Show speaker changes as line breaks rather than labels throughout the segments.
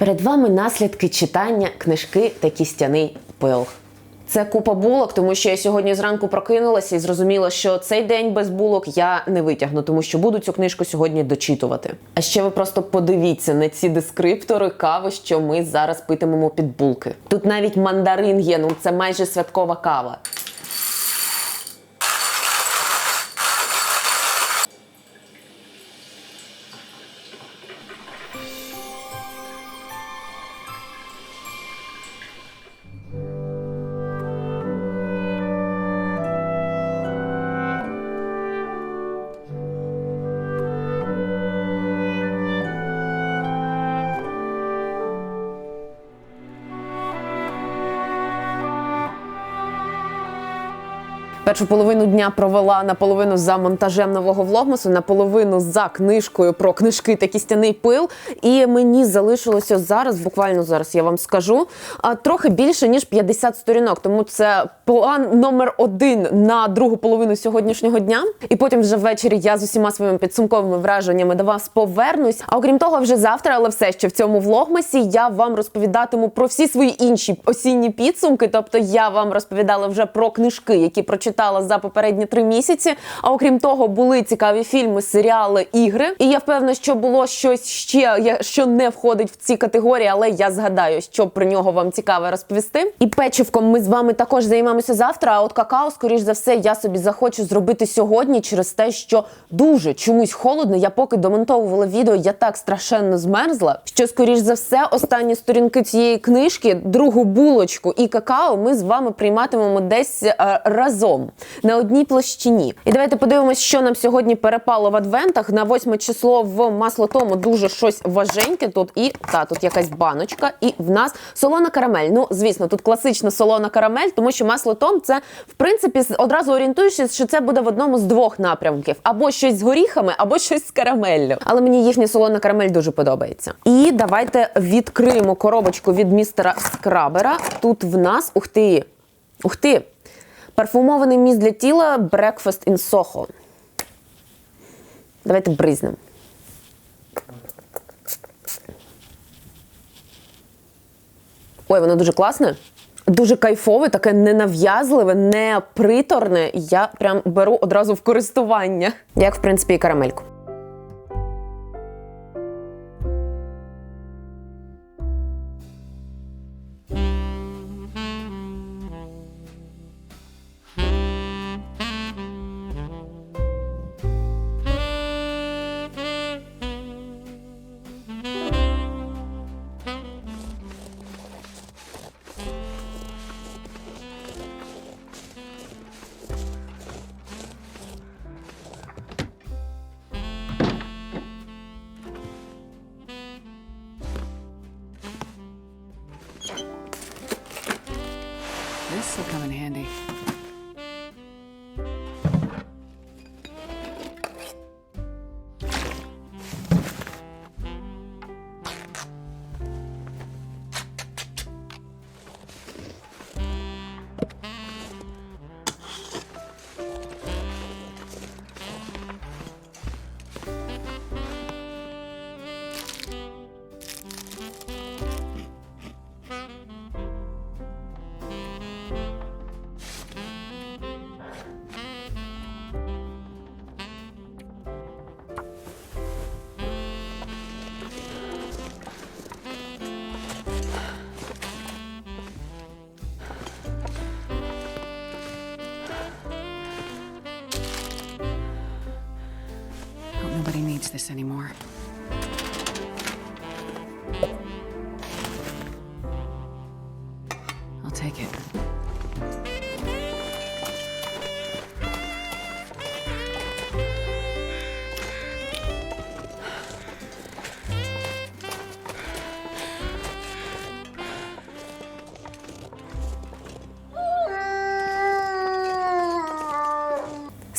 Перед вами наслідки читання книжки та кістяний пил. Це купа булок, тому що я сьогодні зранку прокинулася і зрозуміла, що цей день без булок я не витягну, тому що буду цю книжку сьогодні дочитувати. А ще ви просто подивіться на ці дескриптори кави, що ми зараз питимемо під булки. Тут навіть мандарин є, ну це майже святкова кава. Першу половину дня провела наполовину за монтажем нового влогмасу, наполовину за книжкою про книжки та кістяний пил. І мені залишилося зараз, буквально зараз я вам скажу, трохи більше ніж 50 сторінок. Тому це план номер один на другу половину сьогоднішнього дня. І потім вже ввечері я з усіма своїми підсумковими враженнями до вас повернусь. А окрім того, вже завтра, але все ще в цьому влогмасі я вам розповідатиму про всі свої інші осінні підсумки. Тобто я вам розповідала вже про книжки, які прочитала за попередні три місяці. А окрім того, були цікаві фільми, серіали, ігри. І я впевнена, що було щось ще, що не входить в ці категорії, але я згадаю, що про нього вам цікаво розповісти. І печивком ми з вами також займемося завтра. А от какао, скоріш за все, я собі захочу зробити сьогодні через те, що дуже чомусь холодно. Я поки домонтовувала відео, я так страшенно змерзла, що скоріш за все останні сторінки цієї книжки, другу булочку і какао ми з вами прийматимемо десь е, разом на одній площині. І давайте подивимось, що нам сьогодні перепало в адвентах. На восьме число в масло тому дуже щось важеньке. Тут і та тут якась баночка, і в нас солона карамель. Ну, звісно, тут класична солона карамель, тому що масло том це в принципі одразу орієнтуєшся, що це буде в одному з двох напрямків: або щось з горіхами, або щось з карамеллю. Але мені їхня солона карамель дуже подобається. І давайте відкриємо коробочку від містера Скрабера. Тут в нас ух ти, ух ти. Парфумований міст для тіла Breakfast in Soho. Давайте бризнемо. Ой, воно дуже класне. Дуже кайфове, таке ненав'язливе, не приторне. Я прям беру одразу в користування. Як, в принципі, і карамельку.
This anymore.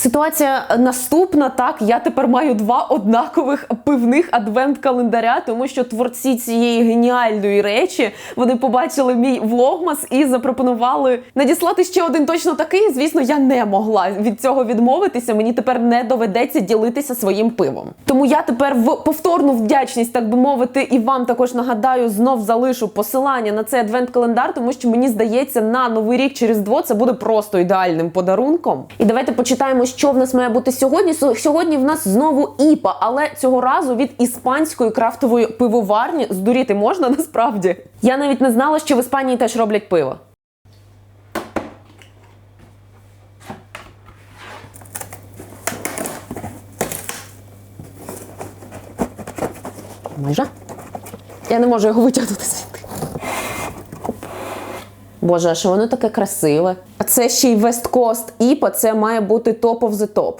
Ситуація наступна. Так, я тепер маю два однакових пивних адвент-календаря, тому що творці цієї геніальної речі вони побачили мій влогмас і запропонували надіслати ще один точно такий. Звісно, я не могла від цього відмовитися. Мені тепер не доведеться ділитися своїм пивом. Тому я тепер в повторну вдячність, так би мовити, і вам також нагадаю, знов залишу посилання на цей адвент-календар, тому що мені здається, на новий рік через дво це буде просто ідеальним подарунком. І давайте почитаємо, що в нас має бути сьогодні. Сьогодні в нас знову іпа, але цього разу від іспанської крафтової пивоварні здуріти можна насправді. Я навіть не знала, що в Іспанії теж роблять пиво. Майже. Я не можу його витягнути. Боже, а що воно таке красиве. А це ще й весткост, і іпа, це має бути of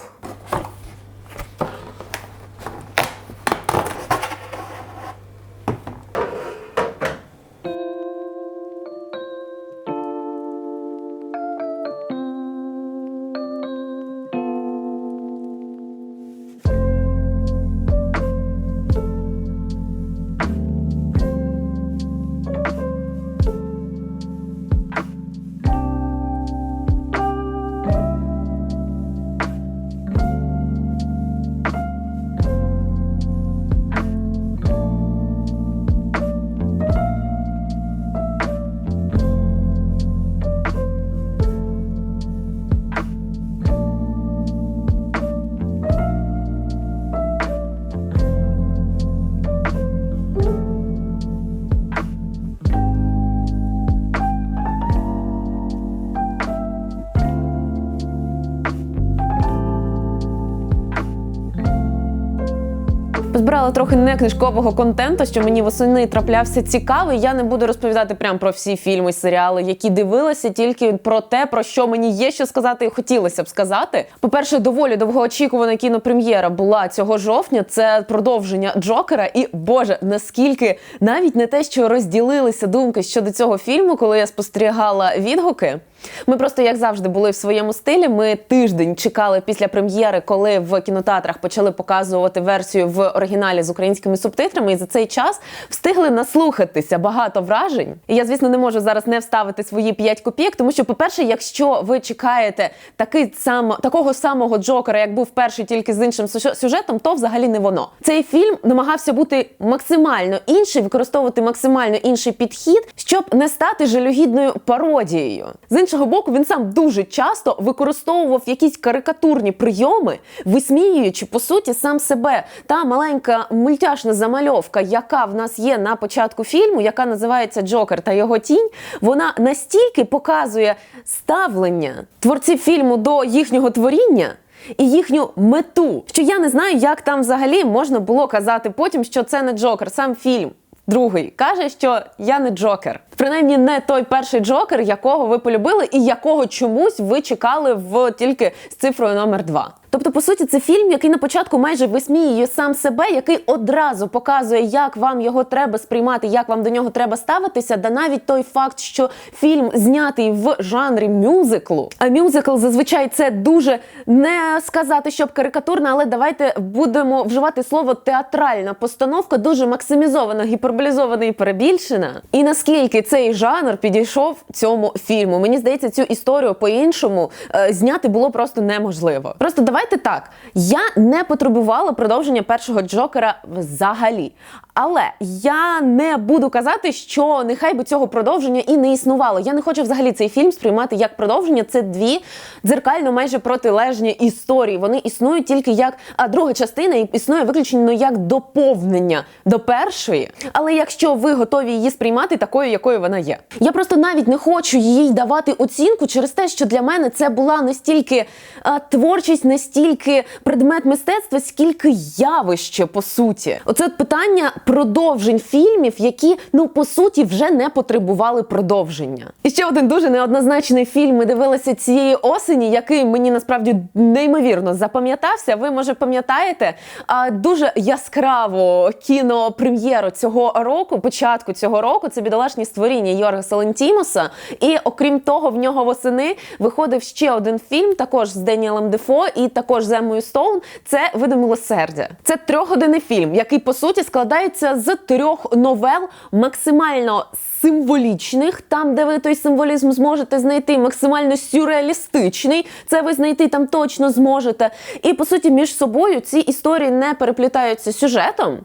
Позбирала трохи не книжкового контенту, що мені восени траплявся цікавий. Я не буду розповідати прям про всі фільми, серіали, які дивилася, тільки про те, про що мені є що сказати, і хотілося б сказати. По-перше, доволі довгоочікувана кінопрем'єра була цього жовтня. Це продовження Джокера. І Боже, наскільки навіть не те, що розділилися думки щодо цього фільму, коли я спостерігала відгуки. Ми просто, як завжди, були в своєму стилі. Ми тиждень чекали після прем'єри, коли в кінотеатрах почали показувати версію в оригіналі з українськими субтитрами. І за цей час встигли наслухатися багато вражень. І я, звісно, не можу зараз не вставити свої 5 копійок, тому що, по-перше, якщо ви чекаєте такий сам такого самого Джокера, як був перший, тільки з іншим сюжет- сюжетом, то взагалі не воно. Цей фільм намагався бути максимально інший, використовувати максимально інший підхід, щоб не стати жалюгідною пародією. З іншого боку, він сам дуже часто використовував якісь карикатурні прийоми, висміюючи по суті сам себе. Та маленька мультяшна замальовка, яка в нас є на початку фільму, яка називається Джокер та його тінь, вона настільки показує ставлення творців фільму до їхнього творіння. І їхню мету, що я не знаю, як там взагалі можна було казати потім, що це не Джокер, сам фільм. Другий каже, що я не Джокер. Принаймні, не той перший Джокер, якого ви полюбили, і якого чомусь ви чекали в тільки з цифрою номер два. Тобто, по суті, це фільм, який на початку майже висміює сам себе, який одразу показує, як вам його треба сприймати, як вам до нього треба ставитися. Да навіть той факт, що фільм знятий в жанрі мюзиклу. А мюзикл зазвичай це дуже не сказати, щоб карикатурно, але давайте будемо вживати слово театральна постановка, дуже максимізована, гіперболізована і перебільшена. І наскільки цей жанр підійшов цьому фільму? Мені здається, цю історію по-іншому е, зняти було просто неможливо. Просто давайте так. Я не потребувала продовження першого Джокера взагалі. Але я не буду казати, що нехай би цього продовження і не існувало. Я не хочу взагалі цей фільм сприймати як продовження. Це дві дзеркально майже протилежні історії. Вони існують тільки як а друга частина існує виключно як доповнення до першої. Але якщо ви готові її сприймати такою, якою вона є, я просто навіть не хочу їй давати оцінку через те, що для мене це була настільки а, творчість, настільки стільки предмет мистецтва, скільки явище по суті. Оце питання продовжень фільмів, які ну по суті вже не потребували продовження. І ще один дуже неоднозначний фільм. Ми дивилися цієї осені, який мені насправді неймовірно запам'ятався. Ви може пам'ятаєте а, дуже яскраву кінопрем'єру цього року, початку цього року. Це бідолашні створіння Йоргаса Лентімоса. І окрім того, в нього восени виходив ще один фільм, також з Деніелем Дефо і також з Емою Стоун. Це види милосердя. Це трьохгодинний фільм, який по суті складається з трьох новел максимально символічних, там, де ви той символізм зможете знайти, максимально сюрреалістичний. Це ви знайти там точно зможете. І по суті, між собою ці історії не переплітаються сюжетом.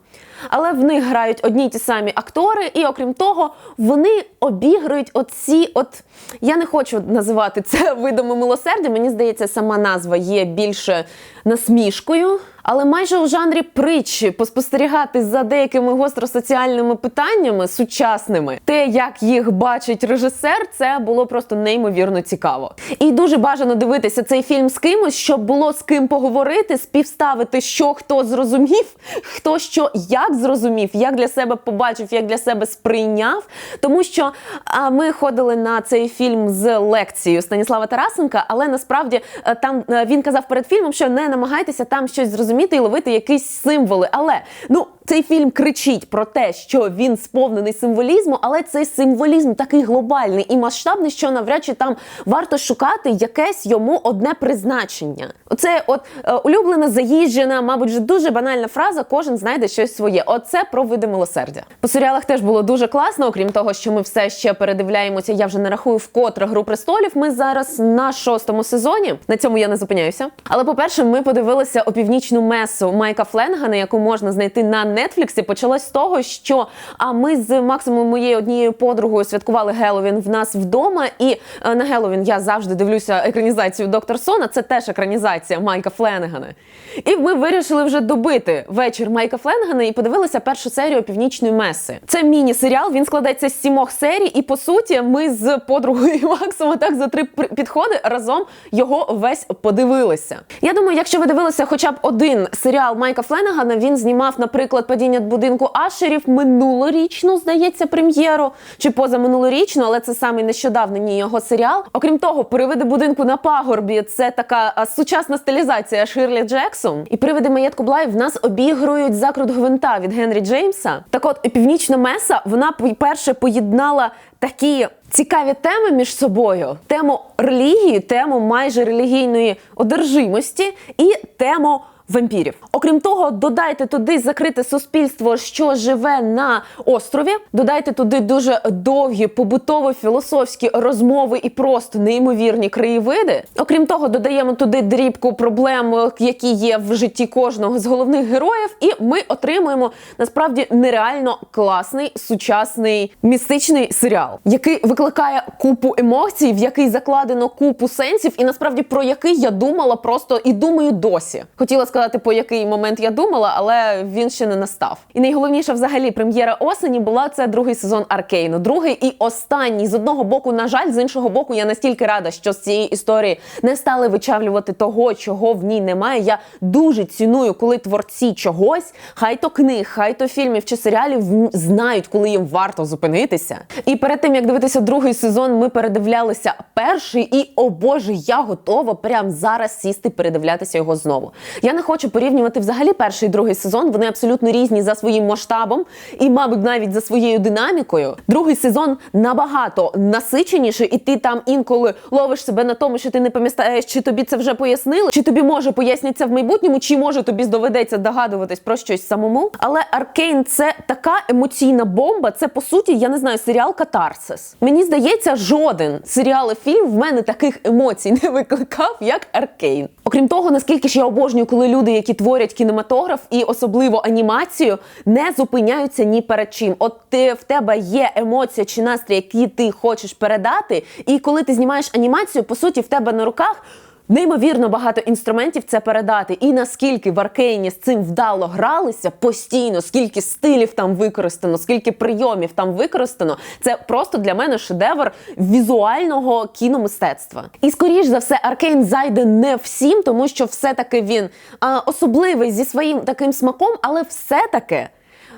Але в них грають одні й ті самі актори, і окрім того, вони обігрують оці, от я не хочу називати це видами милосердя. Мені здається, сама назва є більше насмішкою. Але майже у жанрі притчі поспостерігати за деякими гостросоціальними питаннями сучасними, те, як їх бачить режисер, це було просто неймовірно цікаво. І дуже бажано дивитися цей фільм з кимось, щоб було з ким поговорити, співставити, що хто зрозумів, хто що як зрозумів, як для себе побачив, як для себе сприйняв. Тому що а, ми ходили на цей фільм з лекцією Станіслава Тарасенка, але насправді е, там е, він казав перед фільмом, що не намагайтеся там щось зрозуміти і ловити якісь символи. Але ну цей фільм кричить про те, що він сповнений символізму, але цей символізм такий глобальний і масштабний, що навряд чи там варто шукати якесь йому одне призначення. Оце от е, улюблена заїжджена, мабуть, вже дуже банальна фраза. Кожен знайде щось своє. Оце про види милосердя. По серіалах теж було дуже класно, окрім того, що ми все ще передивляємося. Я вже не рахую вкотре гру престолів. Ми зараз на шостому сезоні. На цьому я не зупиняюся. Але по-перше, ми подивилися опівнічну месу Майка Фленгана, яку можна знайти на Нетфліксі. Почалось з того, що а ми з Максимом моєю однією подругою святкували Геловін в нас вдома. І е, на Геловін я завжди дивлюся екранізацію Доктор Сона. Це теж екранізація Майка Фленгана. І ми вирішили вже добити вечір Майка Фленгана і подивилися першу серію північної меси. Це міні-серіал. Він складається з сімох серій, і по суті, ми з подругою Максима так за три підходи разом його весь подивилися. Я думаю, якщо ви дивилися хоча б один серіал Майка Фленагана, він знімав, наприклад, падіння будинку Ашерів минулорічну, здається, прем'єру чи позаминулорічну, але це саме нещодавний його серіал. Окрім того, привиди будинку на пагорбі це така сучасна стилізація Ширлі Джексон. І привиди маєтку Блай в нас обігрують закрут гвинта від Генрі Джеймса. Так от, північна меса вона перше поєднала такі цікаві теми між собою: тему релігії, тему майже релігійної одержимості і тему. Вампірів, окрім того, додайте туди закрите суспільство, що живе на острові. Додайте туди дуже довгі побутово-філософські розмови і просто неймовірні краєвиди. Окрім того, додаємо туди дрібку проблем, які є в житті кожного з головних героїв, і ми отримуємо насправді нереально класний сучасний містичний серіал, який викликає купу емоцій, в який закладено купу сенсів, і насправді про який я думала просто і думаю досі. Хотіла сказати, по який момент я думала, але він ще не настав. І найголовніша взагалі прем'єра осені була це другий сезон Аркейну. Другий і останній з одного боку, на жаль, з іншого боку, я настільки рада, що з цієї історії не стали вичавлювати того, чого в ній немає. Я дуже ціную, коли творці чогось, хай то книг, хай то фільмів чи серіалів знають, коли їм варто зупинитися. І перед тим як дивитися другий сезон, ми передивлялися перший, і о боже, я готова прямо зараз сісти передивлятися його знову. Я не хочу порівнювати взагалі перший і другий сезон. Вони абсолютно різні за своїм масштабом і, мабуть, навіть за своєю динамікою. Другий сезон набагато насиченіший, і ти там інколи ловиш себе на тому, що ти не пам'ятаєш, чи тобі це вже пояснили, чи тобі може поясняться в майбутньому, чи може тобі доведеться догадуватись про щось самому. Але Аркейн це така емоційна бомба. Це по суті, я не знаю, серіал Катарсис. Мені здається, жоден серіал і фільм в мене таких емоцій не викликав, як Аркейн. Окрім того, наскільки ж я обожнюю, коли люди, які творять кінематограф і особливо анімацію, не зупиняються ні перед чим. От ти в тебе є емоція чи настрій, які ти хочеш передати, і коли ти знімаєш анімацію, по суті, в тебе на руках. Неймовірно багато інструментів це передати. І наскільки в Аркейні з цим вдало гралися постійно, скільки стилів там використано, скільки прийомів там використано, це просто для мене шедевр візуального кіномистецтва. І скоріш за все, Аркейн зайде не всім, тому що все-таки він а, особливий зі своїм таким смаком, але все-таки.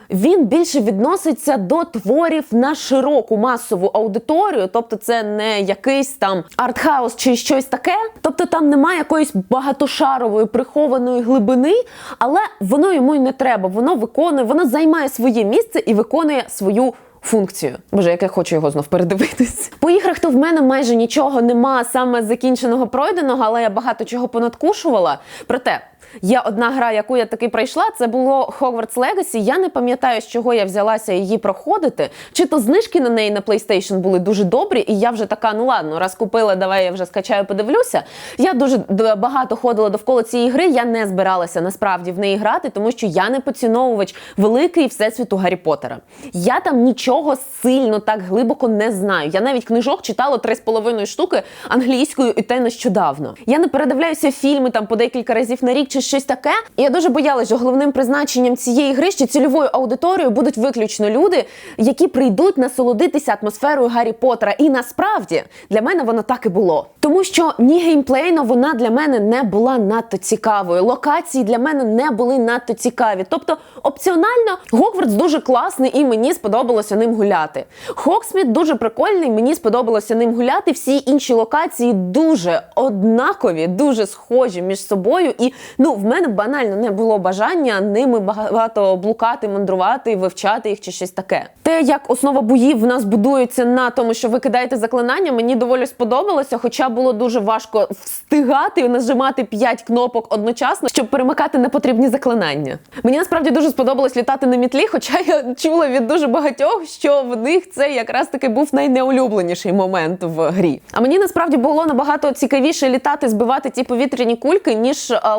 Він більше відноситься до творів на широку масову аудиторію, тобто це не якийсь там артхаус чи щось таке. Тобто там немає якоїсь багатошарової прихованої глибини, але воно йому й не треба. Воно виконує, воно займає своє місце і виконує свою. Функцію, боже, як я хочу його знов передивитись. По іграх то в мене майже нічого нема саме закінченого пройденого, але я багато чого понадкушувала. Проте Є одна гра, яку я таки пройшла. Це було Hogwarts Legacy. Я не пам'ятаю, з чого я взялася її проходити. Чи то знижки на неї на PlayStation були дуже добрі, і я вже така, ну ладно, раз купила, давай я вже скачаю, подивлюся. Я дуже багато ходила довкола цієї гри. Я не збиралася насправді в неї грати, тому що я не поціновувач великий всесвіту Гаррі Поттера. Я там нічого сильно так глибоко не знаю. Я навіть книжок читала три з половиною штуки англійською, і те нещодавно. Я не передивляюся фільми там по декілька разів на рік чи щось таке. І я дуже боялася, що головним призначенням цієї гри, що цільовою аудиторією будуть виключно люди, які прийдуть насолодитися атмосферою Гаррі Поттера. І насправді для мене воно так і було. Тому що ні геймплейно вона для мене не була надто цікавою. Локації для мене не були надто цікаві. Тобто, опціонально Гогвартс дуже класний і мені сподобалося ним гуляти. Хоксміт дуже прикольний, мені сподобалося ним гуляти. Всі інші локації дуже однакові, дуже схожі між собою. І ну в мене банально не було бажання ними багато блукати, мандрувати, вивчати їх чи щось таке. Те, як основа боїв в нас будується на тому, що ви кидаєте заклинання, мені доволі сподобалося, хоча було дуже важко встигати нажимати 5 кнопок одночасно, щоб перемикати непотрібні заклинання. Мені насправді дуже сподобалось літати на мітлі, хоча я чула від дуже багатьох, що в них це якраз таки був найнеулюбленіший момент в грі. А мені насправді було набагато цікавіше літати, збивати ті повітряні кульки, ніж а,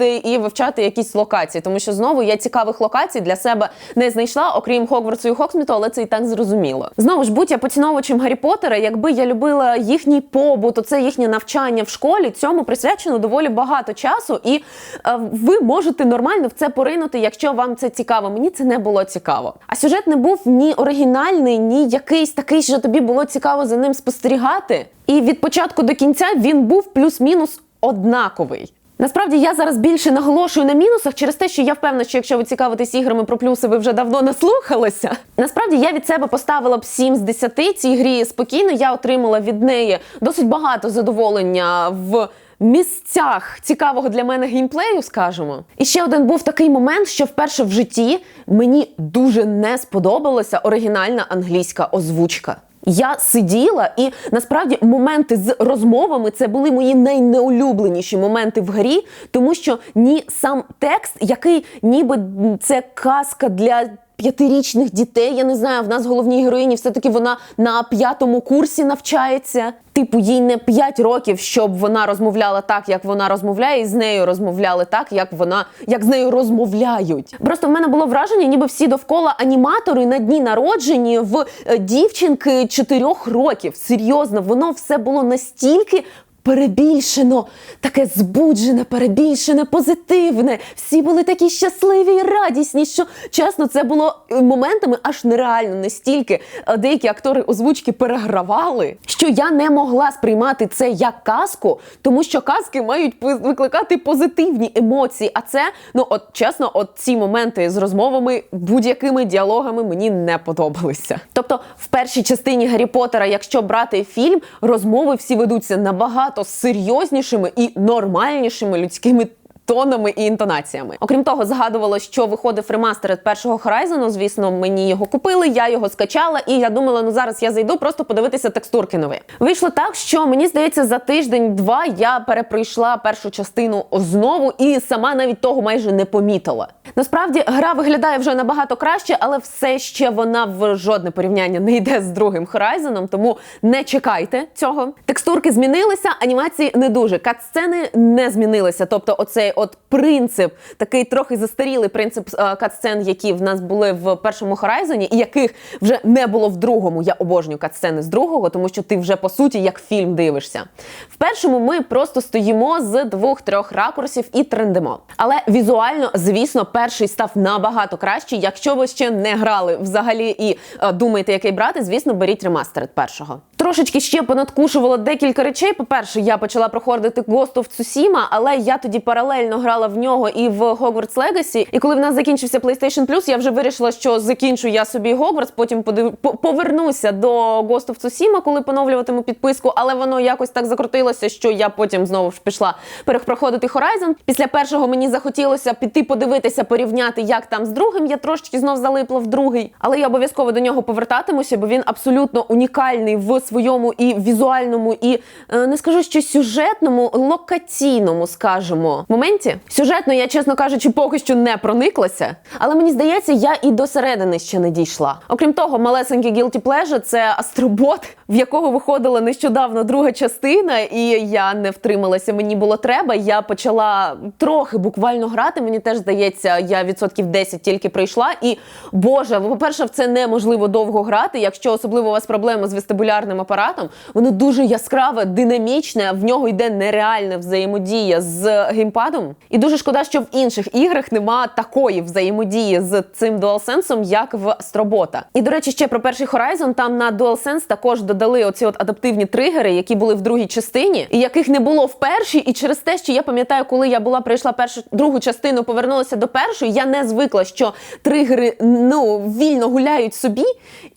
лазити і вивчати якісь локації, тому що знову я цікавих локацій для себе не знайшла, окрім Хогвартсу і Хоксміту, але це і так зрозуміло. Знову ж будь я поціновувачем Гаррі Поттера, якби я любила їхній побут, оце їхнє навчання в школі, цьому присвячено доволі багато часу, і е, ви можете нормально в це поринути, якщо вам це цікаво. Мені це не було цікаво. А сюжет не був ні оригінальний, ні якийсь такий, що тобі було цікаво за ним спостерігати. І від початку до кінця він був плюс-мінус однаковий. Насправді я зараз більше наголошую на мінусах через те, що я впевнена, що якщо ви цікавитесь іграми про плюси, ви вже давно наслухалися. Насправді я від себе поставила б 7 з 10 цій грі спокійно. Я отримала від неї досить багато задоволення в. Місцях цікавого для мене геймплею, скажімо. І ще один був такий момент, що вперше в житті мені дуже не сподобалася оригінальна англійська озвучка. Я сиділа, і насправді моменти з розмовами це були мої найнеулюбленіші моменти в грі, тому що ні сам текст, який ніби це казка для. П'ятирічних дітей, я не знаю, в нас головній героїні все-таки вона на п'ятому курсі навчається. Типу, їй не 5 років, щоб вона розмовляла так, як вона розмовляє, і з нею розмовляли так, як вона як з нею розмовляють. Просто в мене було враження, ніби всі довкола аніматори на дні народжені в е, дівчинки 4 років. Серйозно, воно все було настільки. Перебільшено, таке збуджене, перебільшене, позитивне. Всі були такі щасливі і радісні, що чесно, це було е, моментами аж нереально настільки. е, Деякі актори озвучки перегравали, що я не могла сприймати це як казку, тому що казки мають викликати позитивні емоції. А це, ну от чесно, от ці моменти з розмовами, будь-якими діалогами мені не подобалися. Тобто, в першій частині Гаррі Поттера, якщо брати фільм, розмови всі ведуться набагато серйознішими і нормальнішими людськими. Тонами і інтонаціями. Окрім того, згадувало, що виходив ремастер від першого Horizon, Звісно, мені його купили, я його скачала, і я думала, ну зараз я зайду просто подивитися текстурки нові. Вийшло так, що мені здається, за тиждень-два я перепройшла першу частину знову і сама навіть того майже не помітила. Насправді гра виглядає вже набагато краще, але все ще вона в жодне порівняння не йде з другим Horizon, тому не чекайте цього. Текстурки змінилися, анімації не дуже. Катсцени не змінилися. Тобто, оцей от принцип, такий трохи застарілий принцип е, катсцен, які в нас були в першому Хорайзоні, і яких вже не було в другому. Я обожнюю катсцени з другого, тому що ти вже по суті як фільм дивишся. В першому ми просто стоїмо з двох-трьох ракурсів і трендимо. Але візуально, звісно, перший став набагато кращий. Якщо ви ще не грали взагалі і е, думаєте, який брати, звісно, беріть ремастер першого. Трошечки ще понадкушувала декілька речей. По-перше, я почала проходити Ghost of Tsushima, але я тоді паралельно грала в нього і в Hogwarts Legacy. І коли в нас закінчився PlayStation Plus, я вже вирішила, що закінчу я собі Hogwarts, потім подив... по- повернуся до Ghost of Tsushima, коли поновлюватиму підписку. Але воно якось так закрутилося, що я потім знову ж пішла перепроходити Horizon. Після першого мені захотілося піти подивитися, порівняти, як там з другим. Я трошечки знов залипла в другий, але я обов'язково до нього повертатимуся, бо він абсолютно унікальний в своєму і візуальному, і е, не скажу, що сюжетному, локаційному, скажімо, моменті. Сюжетно я, чесно кажучи, поки що не прониклася, але мені здається, я і до середини ще не дійшла. Окрім того, малесенький Guilty Pleasure – це астробот, в якого виходила нещодавно друга частина, і я не втрималася. Мені було треба. Я почала трохи буквально грати. Мені теж здається, я відсотків 10 тільки прийшла. І боже, по-перше, в це неможливо довго грати. Якщо особливо у вас проблеми з вестибулярним апаратом, воно дуже яскраве, динамічне. В нього йде нереальна взаємодія з геймпадом. І дуже шкода, що в інших іграх нема такої взаємодії з цим DualSense, як в Астробота. І до речі, ще про перший Horizon, там на DualSense також додали оці от адаптивні тригери, які були в другій частині, і яких не було в першій. І через те, що я пам'ятаю, коли я була прийшла першу другу частину, повернулася до першої, я не звикла, що тригери ну вільно гуляють собі,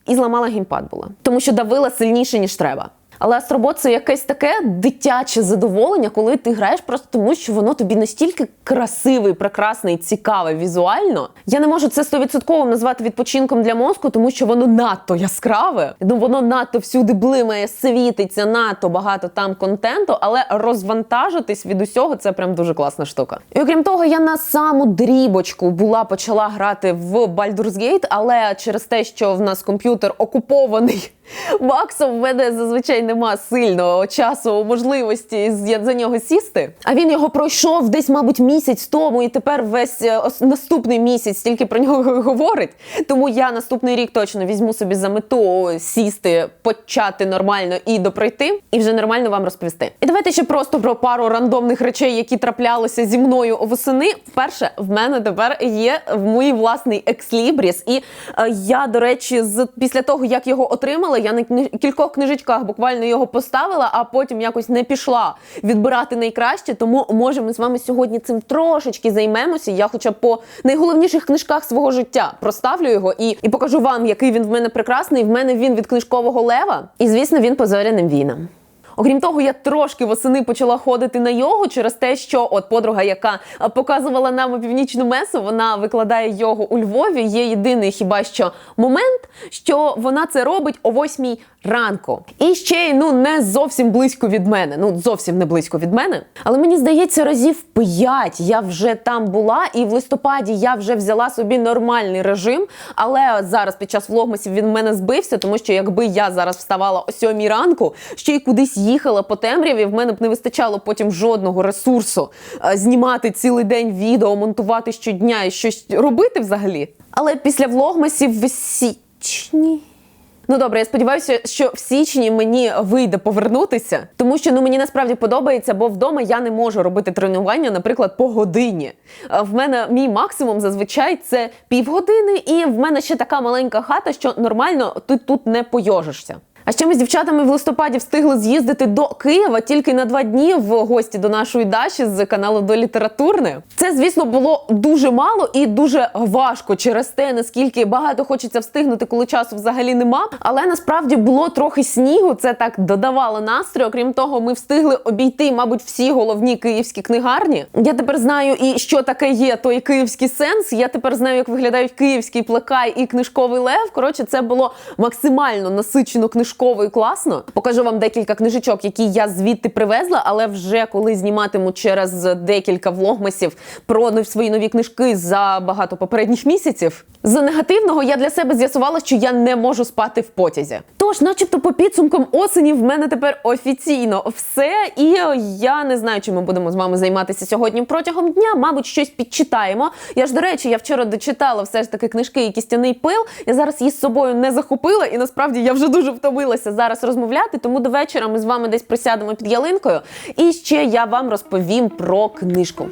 і зламала геймпад була, тому що давила сильніше ніж треба. Але Астробот це якесь таке дитяче задоволення, коли ти граєш просто тому, що воно тобі настільки красивий, прекрасний, цікаве візуально. Я не можу це стовідсотково назвати відпочинком для мозку, тому що воно надто яскраве. Ну воно надто всюди блимає, світиться, надто багато там контенту, але розвантажитись від усього це прям дуже класна штука. І окрім того, я на саму дрібочку була почала грати в Baldur's Gate, але через те, що в нас комп'ютер окупований. Максом в мене зазвичай нема сильного часу, можливості за нього сісти. А він його пройшов десь, мабуть, місяць тому, і тепер весь е, наступний місяць тільки про нього говорить. Тому я наступний рік точно візьму собі за мету сісти, почати нормально і допройти, і вже нормально вам розповісти. І давайте ще просто про пару рандомних речей, які траплялися зі мною восени. Вперше в мене тепер є мій власний екслібріс. І е, я, до речі, з після того, як його отримала, я на кількох книжечках буквально його поставила, а потім якось не пішла відбирати найкраще. Тому може ми з вами сьогодні цим трошечки займемося. Я, хоча б по найголовніших книжках свого життя проставлю його і, і покажу вам, який він в мене прекрасний. В мене він від книжкового лева, і звісно, він по зоряним війнам. Окрім того, я трошки восени почала ходити на йогу через те, що от подруга, яка показувала нам північну месу, вона викладає йогу у Львові. Є єдиний хіба що момент, що вона це робить о 8 ранку. І ще й ну не зовсім близько від мене. Ну зовсім не близько від мене. Але мені здається, разів 5 я вже там була, і в листопаді я вже взяла собі нормальний режим. Але зараз під час влогмасів він в мене збився, тому що якби я зараз вставала о 7 ранку, ще й кудись їхала по темряві, в мене б не вистачало потім жодного ресурсу е, знімати цілий день відео, монтувати щодня і щось робити взагалі. Але після влогмасів в січні. Ну добре, я сподіваюся, що в січні мені вийде повернутися, тому що ну мені насправді подобається, бо вдома я не можу робити тренування, наприклад, по годині. В мене мій максимум зазвичай це півгодини, і в мене ще така маленька хата, що нормально ти тут не пойожишся. А ще ми з дівчатами в листопаді встигли з'їздити до Києва тільки на два дні в гості до нашої Даші з каналу до літературне. Це, звісно, було дуже мало і дуже важко через те, наскільки багато хочеться встигнути, коли часу взагалі нема. Але насправді було трохи снігу. Це так додавало настрою. Окрім того, ми встигли обійти, мабуть, всі головні київські книгарні. Я тепер знаю і що таке є той київський сенс. Я тепер знаю, як виглядають київський плекай і книжковий лев. Коротше, це було максимально насичено книжково книжково і класно. Покажу вам декілька книжечок, які я звідти привезла, але вже коли зніматиму через декілька влогмасів про свої нові книжки за багато попередніх місяців. З негативного я для себе з'ясувала, що я не можу спати в потязі. Тож, начебто, по підсумкам осені в мене тепер офіційно все. І я не знаю, чим ми будемо з вами займатися сьогодні протягом дня. Мабуть, щось підчитаємо. Я ж до речі, я вчора дочитала все ж таки книжки і кістяний пил. Я зараз її з собою не захопила, і насправді я вже дуже втомилася зараз розмовляти. Тому до вечора ми з вами десь присядемо під ялинкою. І ще я вам розповім про книжку.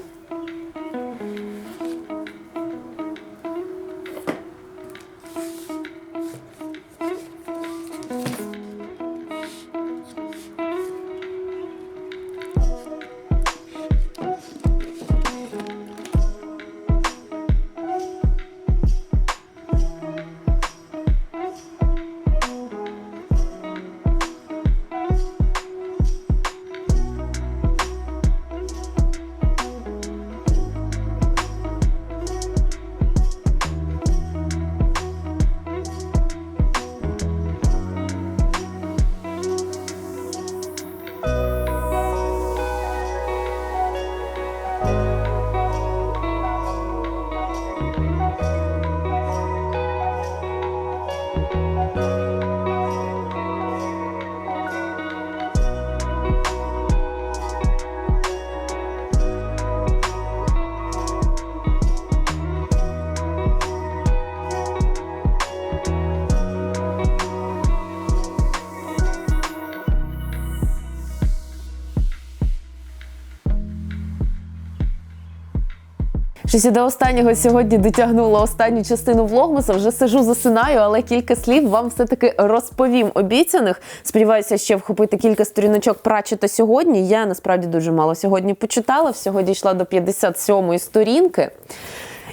Щось я до останнього сьогодні дотягнула останню частину влогмаса. Вже сижу, засинаю, але кілька слів вам все-таки розповім обіцяних. Сподіваюся, ще вхопити кілька сторіночок прачета сьогодні. Я насправді дуже мало сьогодні почитала. Всього дійшла до 57-ї сторінки.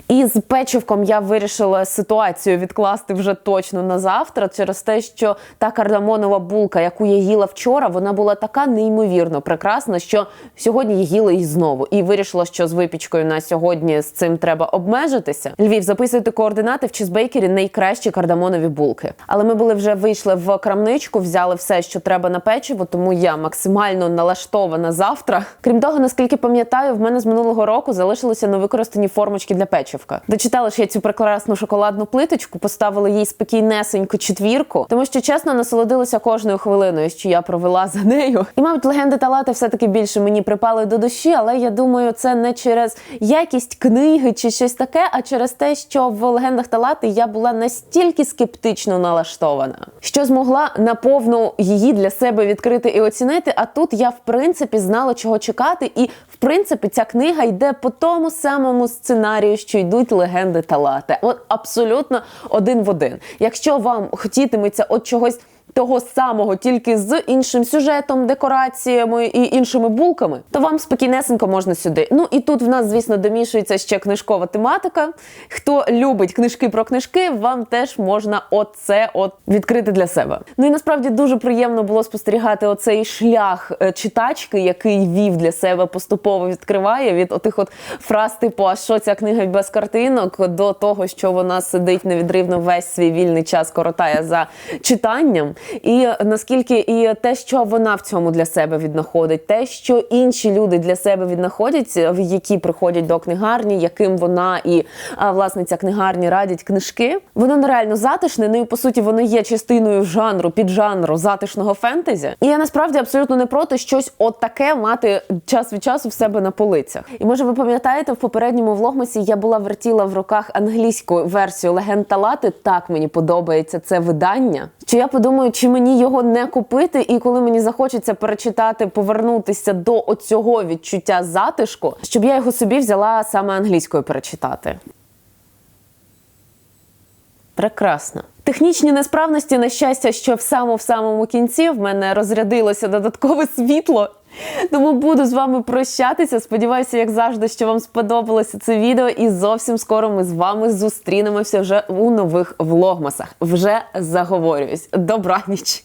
І з печивком я вирішила ситуацію відкласти вже точно на завтра, через те, що та кардамонова булка, яку я їла вчора, вона була така неймовірно прекрасна, що сьогодні я їла її знову. І вирішила, що з випічкою на сьогодні з цим треба обмежитися. Львів, записуйте координати в чизбейкері найкращі кардамонові булки. Але ми були вже вийшли в крамничку, взяли все, що треба на печиво, тому я максимально налаштована завтра. Крім того, наскільки пам'ятаю, в мене з минулого року залишилися невикористані формочки для печивка. Дочитала ж я цю прекрасну шоколадну плиточку, поставила їй спокійнесеньку четвірку, тому що чесно насолодилася кожною хвилиною, що я провела за нею. І мабуть, легенди Талати все-таки більше мені припали до душі, але я думаю, це не через якість книги чи щось таке, а через те, що в легендах Талати я була настільки скептично налаштована, що змогла наповну її для себе відкрити і оцінити. А тут я в принципі знала, чого чекати, і принципі ця книга йде по тому самому сценарію, що йдуть легенди та лати. От абсолютно один в один. Якщо вам хотітиметься от чогось. Того самого, тільки з іншим сюжетом, декораціями і іншими булками, то вам спокійнесенько можна сюди. Ну і тут в нас, звісно, домішується ще книжкова тематика. Хто любить книжки про книжки, вам теж можна оце от відкрити для себе. Ну і насправді дуже приємно було спостерігати оцей шлях е, читачки, який вів для себе поступово відкриває від отих от фраз, типу, а що ця книга без картинок, до того, що вона сидить невідривно весь свій вільний час, коротає за читанням. І наскільки і те, що вона в цьому для себе віднаходить, те, що інші люди для себе віднаходять, які приходять до книгарні, яким вона і власниця книгарні радять книжки, воно нереально затишне. Ну і по суті, воно є частиною жанру, піджанру затишного фентезі. І я насправді абсолютно не проти щось от таке мати час від часу в себе на полицях. І може ви пам'ятаєте, в попередньому влогмасі я була вертіла в руках англійську версію легенд Талати. Так мені подобається це видання. Що я подумаю, чи мені його не купити, і коли мені захочеться перечитати, повернутися до оцього відчуття затишку, щоб я його собі взяла саме англійською перечитати. Прекрасно. Технічні несправності, на щастя, що в самому в самому кінці в мене розрядилося додаткове світло. Тому буду з вами прощатися. Сподіваюся, як завжди, що вам сподобалося це відео, і зовсім скоро ми з вами зустрінемося вже у нових влогмасах. Вже заговорююсь. Добраніч!